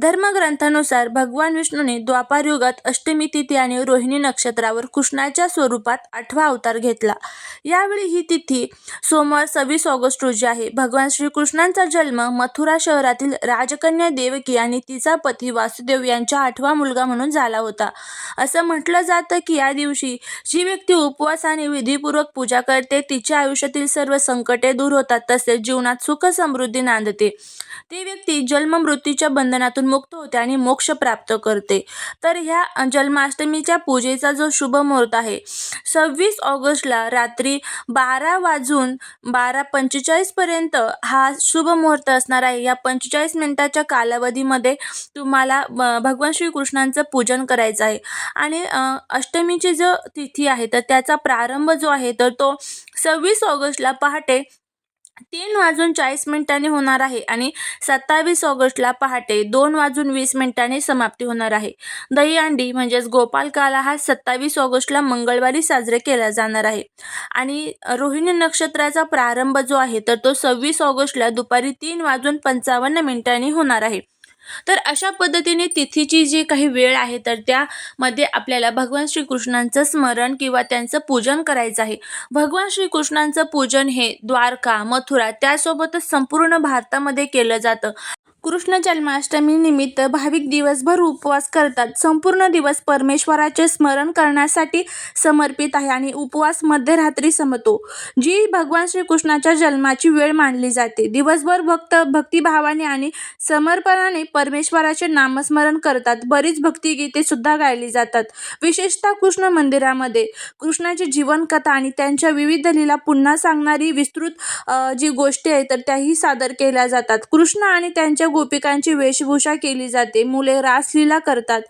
धर्मग्रंथानुसार भगवान विष्णूने द्वापार युगात अष्टमी तिथी आणि रोहिणी नक्षत्रावर कृष्णाच्या स्वरूपात आठवा अवतार घेतला. यावेळी ही तिथी सोमवार सव्वीस ऑगस्ट रोजी आहे. भगवान श्रीकृष्णांचा जन्म मथुरा शहरातील राजकन्या देवकी आणि तिचा पती वासुदेव यांचा आठवा मुलगा म्हणून झाला होता. असं म्हटलं जातं की या दिवशी जी व्यक्ती उपवास आणि विधीपूर्वक पूजा करते तिच्या आयुष्यातील सर्व संकटे दूर होतात तसेच जीवनात सुख समृद्धी नांदते. ती व्यक्ती जन्म मृत्यूच्या बंधनातून मुक्त होते आणि मोक्ष प्राप्त करते. तर ह्या जन्माष्टमीच्या पूजेचा जो शुभ मुहूर्त आहे सव्वीस ऑगस्टला रात्री बारा वाजून बारा पंचेचाळीसपर्यंत हा शुभ मुहूर्त असणार आहे. या पंचेचाळीस मिनिटाच्या कालावधीमध्ये तुम्हाला भगवान श्रीकृष्णांचं पूजन करायचं आहे. आणि अष्टमीची जो तिथी आहे तर त्याचा प्रारंभ जो आहे तर तो सव्वीस ऑगस्टला पहाटे तीन वाजून चाळीस मिनिटांनी होणार आहे आणि सत्तावीस ऑगस्टला पहाटे दोन वाजून वीस मिनिटांनी समाप्ती होणार आहे. दहीहंडी म्हणजेच गोपालकाला हा सत्तावीस ऑगस्टला मंगळवारी साजरे केला जाणार आहे. आणि रोहिणी नक्षत्राचा प्रारंभ जो आहे तर तो सव्वीस ऑगस्टला दुपारी तीन वाजून पंचावन्न मिनिटांनी होणार आहे. तर अशा पद्धतीने तिथीची जी काही वेळ आहे तर त्यामध्ये आपल्याला भगवान श्रीकृष्णांचं स्मरण किंवा त्यांचं पूजन करायचं आहे. भगवान श्रीकृष्णांचं पूजन हे द्वारका मथुरा त्यासोबतच संपूर्ण भारतामध्ये केलं जातं. कृष्ण जन्माष्टमी निमित्त भाविक दिवसभर उपवास करतात. संपूर्ण दिवस परमेश्वराचे स्मरण करण्यासाठी समर्पित आहे आणि उपवास मध्यरात्री संपतो जी भगवान श्रीकृष्णाच्या जन्माची वेळ मानली जाते. दिवसभर भक्त भक्तिभावाने आणि समर्पणाने परमेश्वराचे नामस्मरण करतात. बरीच भक्तिगीते सुद्धा गायली जातात. विशेषतः कृष्ण मंदिरामध्ये कृष्णाची जीवनकथा आणि त्यांच्या विविध लीला पुन्हा सांगणारी विस्तृत जी गोष्टी आहे तर त्याही सादर केल्या जातात. कृष्ण आणि त्यांच्या गोपिकांची वेशभूषा केली जाते. मुले रासलीला करतात.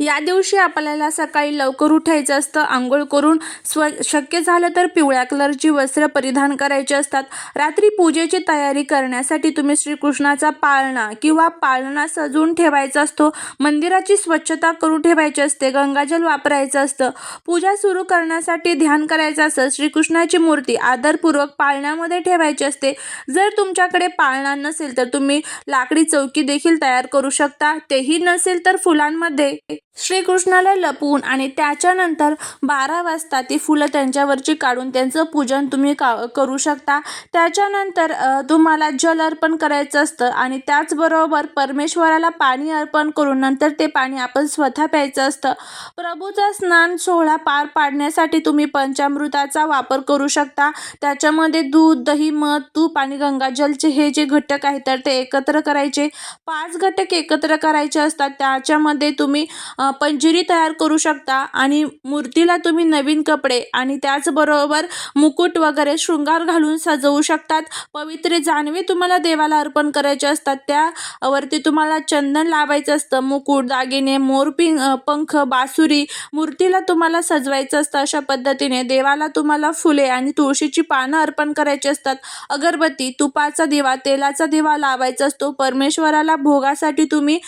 या दिवशी आपल्याला सकाळी लवकर उठायचं असतं. आंघोळ करून स्व शक्य झालं तर पिवळ्या कलरची वस्त्र परिधान करायची असतात. रात्री पूजेची तयारी करण्यासाठी तुम्ही श्रीकृष्णाचा पाळणा किंवा पाळणा सजवून ठेवायचा असतो. मंदिराची स्वच्छता करून ठेवायची असते. गंगाजल वापरायचं असतं. पूजा सुरू करण्यासाठी ध्यान करायचं असतं. श्रीकृष्णाची मूर्ती आदरपूर्वक पाळण्यामध्ये ठेवायची असते. जर तुमच्याकडे पाळणा नसेल तर तुम्ही लाकडी चौकी देखील तयार करू शकता. तेही नसेल तर फुलांमध्ये. श्रीकृष्णाला लपवून आणि त्याच्यानंतर बारा वाजता ती फुलं त्यांच्यावरची काढून त्यांचं पूजन तुम्ही का करू शकता. त्याच्यानंतर तुम्हाला जल अर्पण करायचं असतं आणि त्याचबरोबर परमेश्वराला पाणी अर्पण करून नंतर ते पाणी आपण स्वतः प्यायचं असतं. प्रभूचा स्नान सोहळा पार पाडण्यासाठी तुम्ही पंचामृताचा वापर करू शकता. त्याच्यामध्ये दूध दही मध तूप आणि गंगाजलचे हे जे घटक आहेत तर ते एकत्र करायचे. पाच घटक एकत्र करायचे असतात. त्याच्यामध्ये तुम्ही पंजिरी तयार करू शकता आणि मूर्तीला तुम्ही नवीन कपडे आणि त्याचबरोबर मुकुट वगैरे शृंगार घालून सजवू शकतात. पवित्र जानवे तुम्हाला देवाला अर्पण करायचे असतात. त्यावरती तुम्हाला चंदन लावायचं असतं. मुकुट दागिने मोरपिंग पंख बासुरी मूर्तीला तुम्हाला सजवायचं असतं अशा पद्धतीने. देवाला तुम्हाला फुले आणि तुळशीची पानं अर्पण करायची असतात. अगरबत्ती तुपाचा दिवा तेलाचा दिवा लावायचा असतो. परमेश्वराला भोगासाठी तुम्ही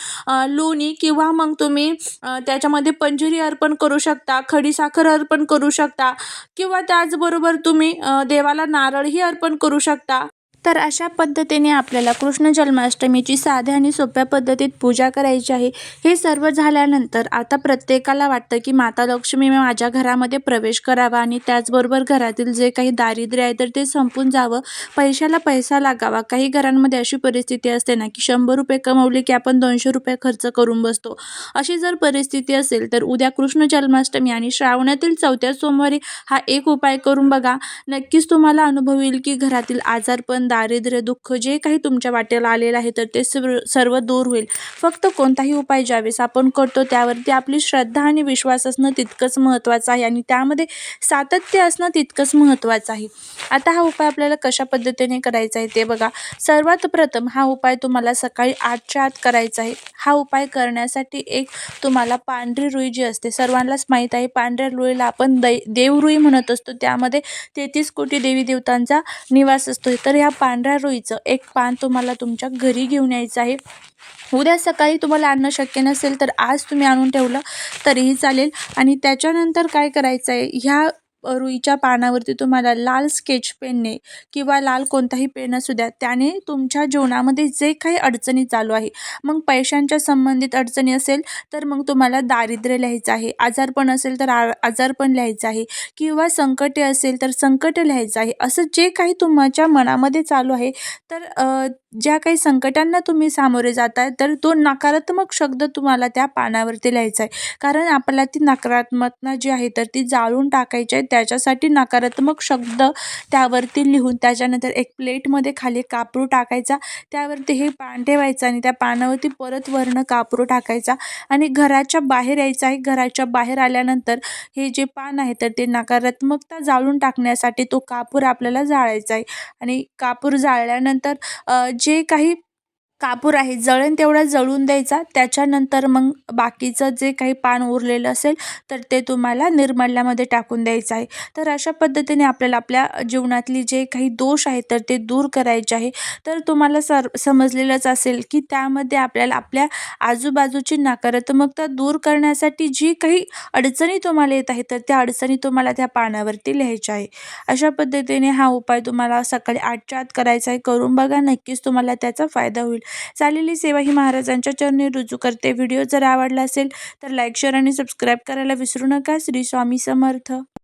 लोणी किंवा मग तुम्ही त्याच्यामध्ये पंजिरी अर्पण करू शकता खडीसाखर अर्पण करू शकता किंवा त्याचबरोबर तुम्ही देवाला नारळही अर्पण करू शकता. तर अशा पद्धतीने आपल्याला कृष्ण जन्माष्टमीची साध्या आणि सोप्या पद्धतीत पूजा करायची आहे. हे सर्व झाल्यानंतर आता प्रत्येकाला वाटतं की माता लक्ष्मी माझ्या घरामध्ये प्रवेश करावा आणि त्याचबरोबर घरातील जे काही दारिद्र्य आहे तर ते संपून जावं. पैशाला पैसा लागावा. काही घरांमध्ये अशी परिस्थिती असते ना की शंभर रुपये कमवले की आपण दोनशे रुपये खर्च करून बसतो. अशी जर परिस्थिती असेल तर उद्या कृष्ण जन्माष्टमी आणि श्रावणातील चौथ्या सोमवारी हा एक उपाय करून बघा. नक्कीच तुम्हाला अनुभव येईल की घरातील आजारपण दारिद्र्य दुःख जे काही तुमच्या वाटेला आलेलं आहे तर ते सर्व सर्व दूर होईल. फक्त कोणताही उपाय ज्यावेळेस आपण करतो त्यावरती आपली श्रद्धा आणि विश्वास असणं तितकंच महत्त्वाचं आहे आणि त्यामध्ये सातत्य असणं तितकंच महत्त्वाचं आहे. आता हा उपाय आपल्याला कशा पद्धतीने करायचा आहे ते बघा. सर्वात प्रथम हा उपाय तुम्हाला सकाळी आठच्या आत करायचा आहे. हा उपाय करण्यासाठी एक तुम्हाला पांढरी रुई जी असते सर्वांनाच माहीत आहे पांढऱ्या रुईला आपण दै देवरुई म्हणत असतो. त्यामध्ये तेहतीस कोटी देवी देवतांचा निवास असतो. तर ह्या पांढऱ्या रुईचं एक पान तुम्हाला तुमच्या घरी घेऊन यायचं आहे. उद्या सकाळी तुम्हाला आणणं शक्य नसेल तर आज तुम्ही आणून ठेवलं तरीही चालेल. आणि त्याच्यानंतर काय करायचं आहे ह्या रुईच्या पानावरती तुम्हाला लाल स्केच पेनने किंवा लाल कोणताही पेन असू द्या त्याने तुमच्या जीवनामध्ये जे काही अडचणी चालू आहे मग पैशांच्या संबंधित अडचणी असेल तर मग तुम्हाला दारिद्र्य लिहायचं आहे आजारपण असेल तर आ आजारपण लिहायचं आहे किंवा संकटे असेल तर संकट लिहायचं आहे असं जे काही तुमच्या मनामध्ये चालू आहे तर ज्या काही संकटांना तुम्ही सामोरे जात आहे तर तो नकारात्मक शब्द तुम्हाला त्या पानावरती लिहायचा आहे. कारण आपल्याला ती नकारात्मकता जी आहे तर ती जाळून टाकायची आहे. त्याच्यासाठी नकारात्मक शब्द त्यावरती लिहून त्याच्यानंतर एक प्लेटमध्ये खाली कापरू टाकायचा. त्यावरती हे पान ठेवायचं आणि त्या पानावरती परत वर्ण कापरू टाकायचा. आणि घराच्या बाहेर यायचं आहे. घराच्या बाहेर आल्यानंतर हे जे पान आहे तर ते नकारात्मकता जाळून टाकण्यासाठी तो कापूर आपल्याला जाळायचा आहे. आणि कापूर जाळल्यानंतर जे काही कापूर आहे. जळेन तेवढा जळून द्यायचा. त्याच्यानंतर मग बाकीचं जे काही पान उरलेलं असेल तर ते तुम्हाला निर्मल्यामध्ये टाकून द्यायचं आहे. तर अशा पद्धतीने आपल्याला आपल्या जीवनातली जे काही दोष आहेत तर ते दूर करायचे आहे. तर तुम्हाला सर समजलेलंच असेल की त्यामध्ये आपल्याला आपल्या आजूबाजूची नकारात्मकता दूर करण्यासाठी जी काही अडचणी तुम्हाला येत आहे तर त्या अडचणी तुम्हाला त्या पानावरती लिहायच्या आहे. अशा पद्धतीने हा उपाय तुम्हाला सकाळी आठच्या आत करायचा आहे. करून बघा. नक्कीच तुम्हाला त्याचा फायदा होईल. चालेली सेवा ही महाराजांच्या चरणी रुजू करते. व्हिडिओ जर आवडला असेल तर लाईक शेअर आणि सबस्क्राईब करायला विसरू नका. श्री स्वामी समर्थ.